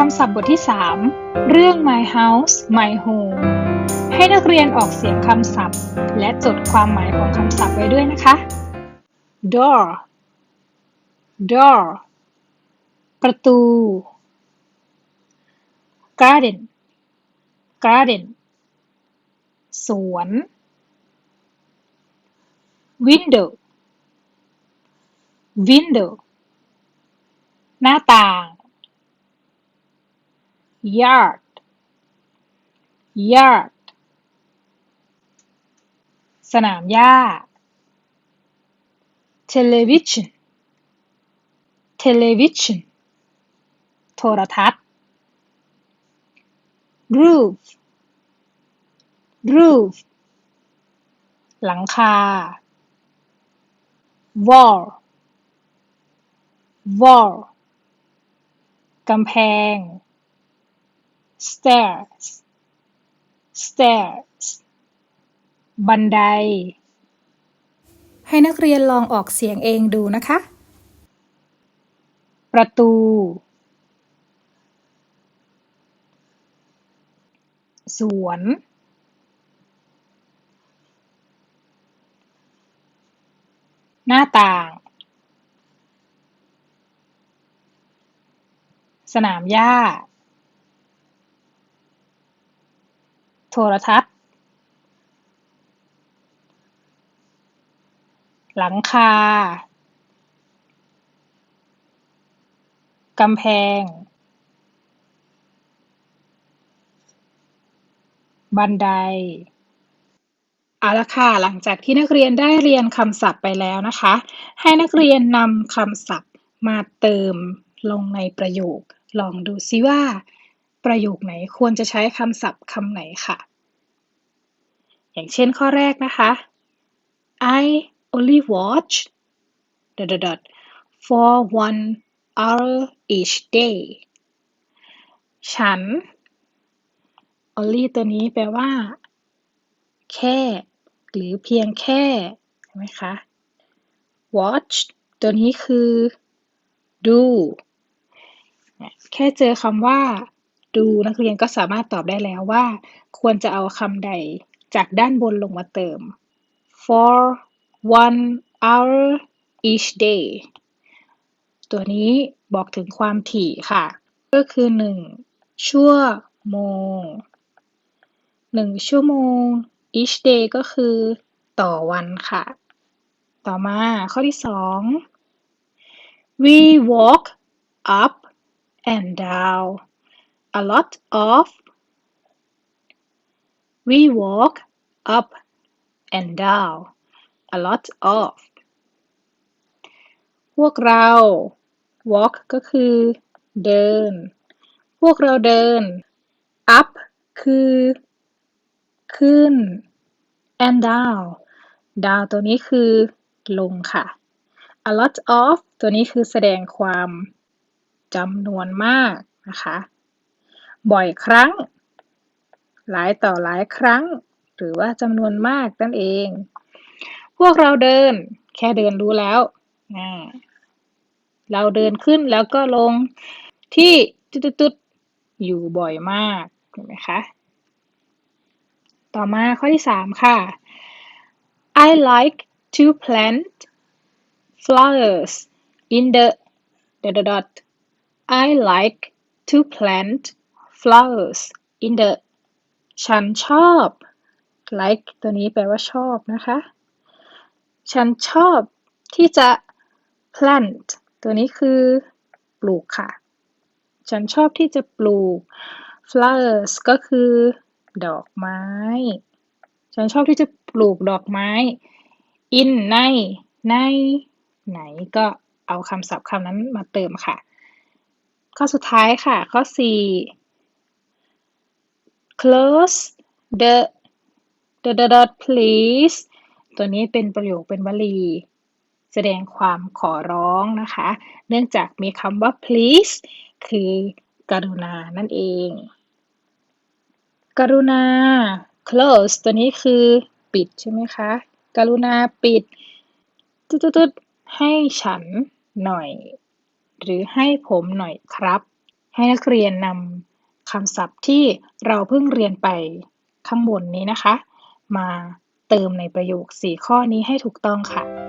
คำศัพท์บทที่ 3 เรื่อง my house my home ให้นักเรียนออกเสียงคำศัพท์ และจดความหมายของคำศัพท์ไว้ด้วยนะคะ door door ประตู garden garden สวน window window หน้าต่าง yard yard สนามหญ้า television television โทรทัศน์ roof roof หลังคา wall wall กำแพง stairs stairs บันได ให้นักเรียนลองออกเสียงเองดูนะคะ ประตู สวน หน้าต่าง สนามหญ้า โทรทัศน์ หลังคากำแพง บันไดเอาละค่ะ หลังจากที่นักเรียนได้เรียนคำศัพท์ไปแล้วนะคะ ให้นักเรียนนำคำศัพท์มาเติมลงในประโยค ลองดูซิว่า ประโยคไหนควรจะใช้คำศัพท์คำไหนค่ะ อย่างเช่นข้อแรกนะคะ I only watch dot dot dot for one hour each day ฉัน only ตัวนี้แปลว่า แค่ หรือเพียงแค่ ใช่ไหมคะ watch ตัวนี้คือดูแค่เจอคำว่า ดูนักเรียนก็สามารถตอบได้แล้วว่า ควรจะเอาคำใดจากด้านบนลงมาเติม for one hour each day ตัวนี้บอกถึงความถี่ค่ะ ก็คือหนึ่งชั่วโมงหนึ่งชั่วโมง each day ก็คือต่อวันค่ะ ต่อมาข้อที่สอง we walk up and down a lot of we walk up and down a lot of พวกเรา walk ก็คือเดิน พวกเราเดิน up คือ ขึ้น and down down ตัวนี้คือลงค่ะ a lot of ตัวนี้คือแสดงความจำนวนมากนะคะ บ่อยครั้ง หลายต่อหลายครั้ง หรือว่าจำนวนมากนั่นเอง พวกเราเดิน แค่เดินรู้แล้ว เราเดินขึ้นแล้วก็ลงที่ตุ๊ดๆอยู่บ่อยมากเห็นไหมคะ ต่อมาข้อที่สามค่ะ I like to plant flowers in the dot dot dot I like to plant flowers in the ฉันชอบ like ตัวนี้แปลว่าชอบนะคะ ฉันชอบที่จะ plant ตัวนี้คือปลูกค่ะ ฉันชอบที่จะปลูก flowers ก็คือ ดอกไม้ ฉันชอบที่จะปลูกดอกไม้ in ใน ในไหนก็เอาคำศัพท์คำนั้นมาเติมค่ะ ข้อสุดท้ายค่ะ ข้อ 4 close the the the dot please ตัวนี้เป็นประโยคเป็นวลี แสดงความขอร้องนะคะ เนื่องจากมีคำว่า please คือกรุณานั่นเอง กรุณา close ตัวนี้คือปิดใช่ไหมคะ กรุณาปิดตุ๊ดๆให้ฉันหน่อย หรือให้ผมหน่อยครับ ให้นักเรียนนำ คำศัพท์ที่เราเพิ่งเรียนไปข้างบนนี้นะคะ มาเติมในประโยค 4 ข้อนี้ให้ถูกต้องค่ะ